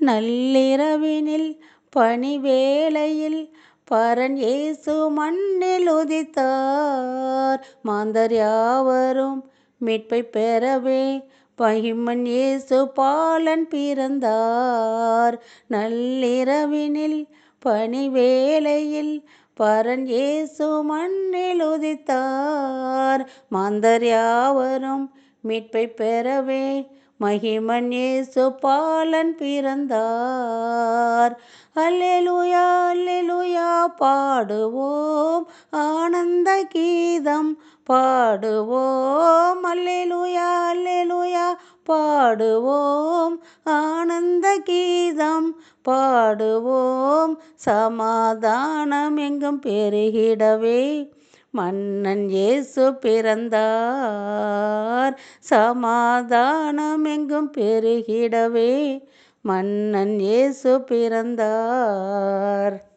நள்ளிரவினில் பணிவேளையில் பரன் இயேசு மண்ணில் உதித்தார். மாந்தர் யாவரும் மீட்பை பெறவே பகிமன் இயேசு பாலன் பிறந்தார். நள்ளிரவினில் பணிவேளையில் பரன் இயேசு மண்ணில் உதித்தார். மாந்தர் யாவரும் மீட்பை பெறவே மகிமன் இயேசு பாலன் பிறந்தார். அல்லேலூயா அல்லேலூயா பாடுவோம். ஆனந்த கீதம் பாடுவோம். அல்லேலூயா அல்லேலூயா பாடுவோம். ஆனந்த கீதம் பாடுவோம். சமாதானம் எங்கும் பெருகிடவே. மன்னன் இயேசு பிறந்தார். சமாதானம் எங்கும் பெருகிடவே மன்னன் இயேசு பிறந்தார்.